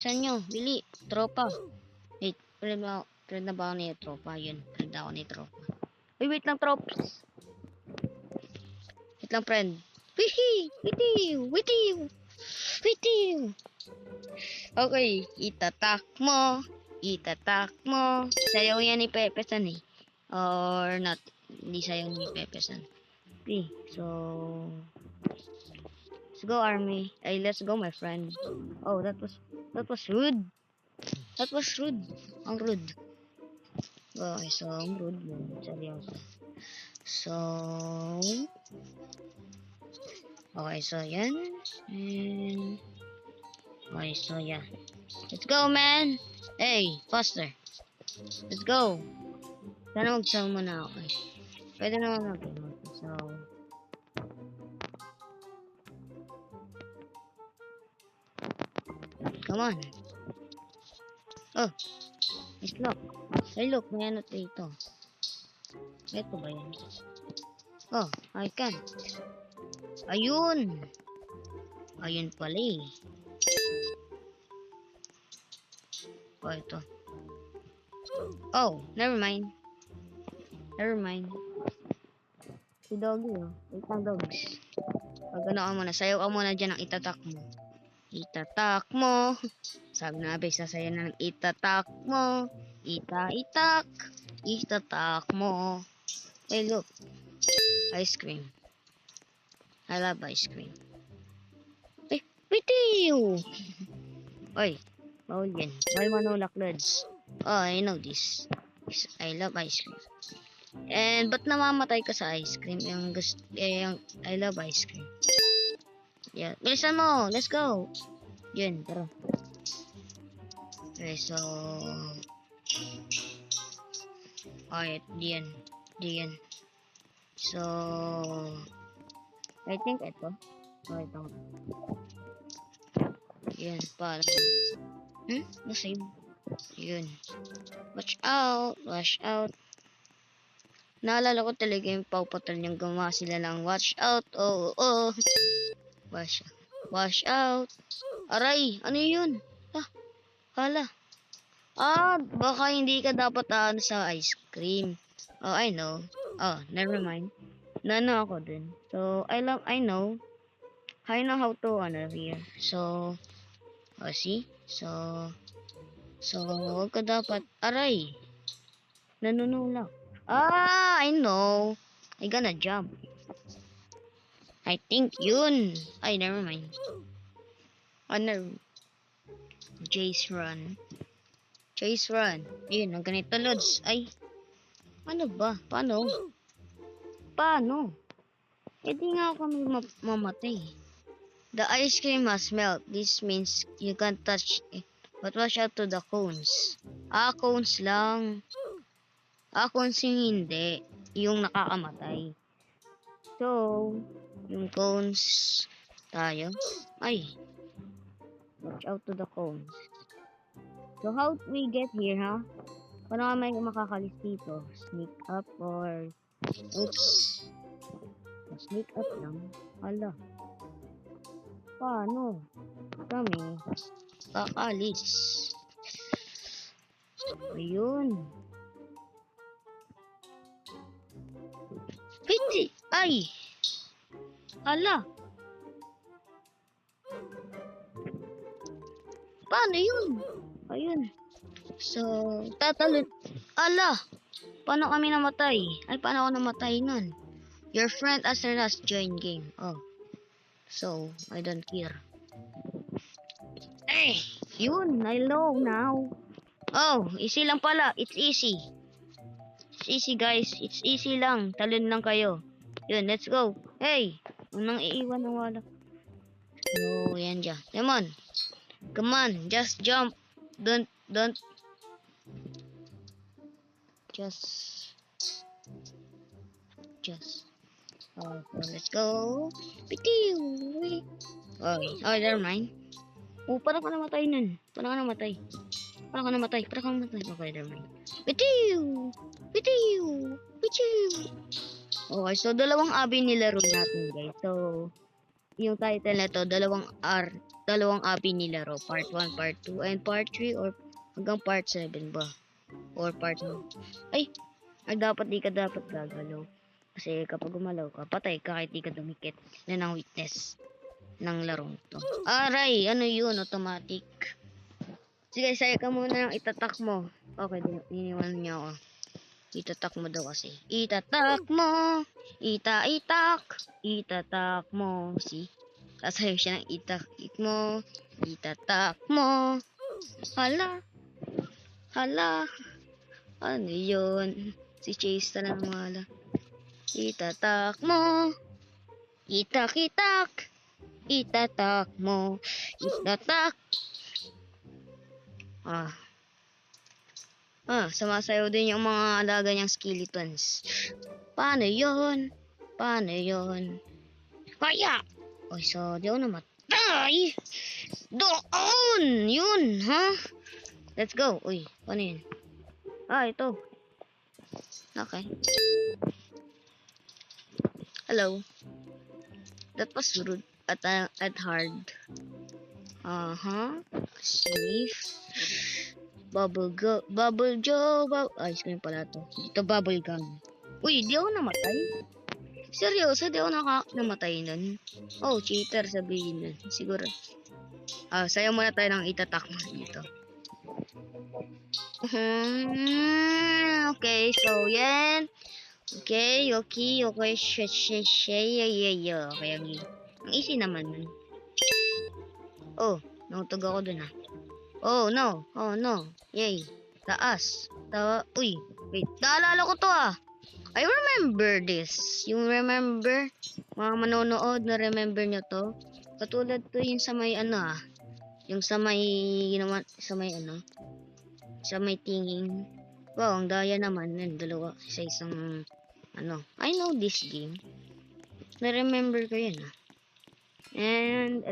Saan nyo? Bili. Tropa. Wait, friend ba, friend na ba ako ni tropa? Yun, friend ako ni tropa. Uy, wait lang, trops. Wait lang, friend. Wihi! Witiw! Witiw! Witiw! Okay, itatak mo. Itatak mo. Sayaw yan ni Pepe San eh. Or not. Hindi sayaw ni Pepe San. Okay, so... Let's go, army. Ay, let's go, my friend. Oh, that was... That was rude. That was rude. Ang rude. Okay, so, ang rude yun. Seryoso. So... Okay, so, yan. And... Okay, so, yeah. Let's go, man! Hey, faster. Let's go. Sana mag-sell muna ako. Pwede naman mag Come on. Oh. It's lock. Ay, look. May ano dito. Ito ba yan? Oh, I can. Ayun. Ayun pala eh. Oh, ito. Oh, never mind. Never mind. Si Doggy, oh. Wait lang, Dogs. Pag ano ka muna, sayaw ka muna dyan ang itatak mo. Itatak mo. Sabi na, abe, sasaya na ng itatak mo. Ita-itak. Itatak mo. Hey, look. Ice cream. I love ice cream. Eh, bitiw! Oy, bawal yan. Bawal manulak, Lods. Oh, I know this. I love ice cream. And, ba't namamatay ka sa ice cream? Yung eh, yung, I love ice cream. Yeah. Bilisan mo. Let's go. Yun, tara. Okay, so... Okay, diyan. Diyan. So... I think ito. Okay, ito. Yan, para. Hmm? Na-save. Yun. Watch out. Watch out. Naalala ko talaga yung Paw Patrol yung gumawa sila ng watch out. Oh, oh. Wash out. Wash out. Aray, ano yun? Ah, hala. Ah, baka hindi ka dapat ano sa ice cream. Oh, I know. Oh, never mind. Nano ako dun. So, I love, I know. I know how to, ano, here. So, oh, see? So, so, wag ka dapat, aray. Nanunulak. Ah, I know. I gonna jump. I think yun. Ay, never mind. Ano? Jace run. Chase run. Yun, ang ganito, Lods. Ay. Ano ba? Paano? Paano? Eh, di nga kami ma- mamatay. The ice cream must melt. This means you can't touch it. But watch out to the cones. Ah, cones lang. Ah, cones yung hindi. Yung nakakamatay. So, yung cones tayo. Ay. Watch out to the cones. So, how we get here, ha? Paano ka may makakalis dito? Sneak up or... Oops. Sneak up lang. Hala. Paano? Kami. Kakalis. Ayun. Hindi. Ay! Hala. Paano yun? Ayun. So, tatalon. Ala! Paano kami namatay? Ay, paano ako namatay nun? Your friend as us join game. Oh. So, I don't care. Eh! Yun! I know now. Oh, easy lang pala. It's easy. It's easy, guys. It's easy lang. Talon lang kayo. Yun, let's go. Hey! Unang iiwan ng wala. So, yan dyan. Come on. Come on. Just jump. Don't, don't. Just. Just. Oh, let's go. Pitiw! Okay. Oh, never mind. Oh, parang ka namatay nun. Parang ka namatay. Parang ka namatay. Parang ka namatay. Okay, never mind. Pitiw! Pitiw! Pitiw! Okay, so dalawang abi nilaro natin, guys. So, yung title nito, dalawang R, dalawang abi nilaro. Part 1, Part 2, and Part 3 or hanggang Part 7 ba? Or Part 1. Ay! Ay, dapat di ka dapat gagalaw. Kasi kapag gumalaw ka, patay ka kahit di ka dumikit. Yan ang weakness ng larong to. Aray! Ano yun? Automatic. Sige, saya ka muna ng itatak mo. Okay, din- iniwan niya ako. Itatak mo daw kasi. Itatak mo! Ita-itak! Itatak mo. Si. Sasayo siya ng itak-ik mo. Itatak mo. Hala. Hala. Ano yun? Si Chase na lang wala. Itatak mo. Itak-itak. Itatak mo. Itatak. Ah. Ah, sumasayaw din yung mga alaga niyang skeletons. Paano yon? Paano yon? Kaya! Oy, so, di ako namatay! Doon! Yun, ha? Let's go. Uy, paano yun? Ah, ito. Okay. Hello. That was rude at, uh, at hard. Uh-huh. Safe. Bubble go, bubble joe, bubble, ay, screen pala to. Dito, bubble gum. Uy, di ako namatay. Seryoso, di ako naka namatay nun. Oh, cheater, sabihin nun. Siguro. Ah, sayo muna tayo ng itatak mo dito. Hmm, okay, so yan. Okay, okay, okay, shit, shit, shit, yeah, yeah, yeah. Okay, ang, ang easy naman nun. Oh, nautog ako dun ah. Oh, no. Oh, no. Yay. Taas. Ta Uy. Wait. Naalala ko to ah. I remember this. Yung remember? Mga manonood na remember nyo to? Katulad to yung sa may ano ah. Yung sa may, ginawa, sa may ano? Sa may tinging. Wow, ang daya naman. Yan, dalawa. Sa isang, ano. I know this game. Na-remember ko yun ah. And,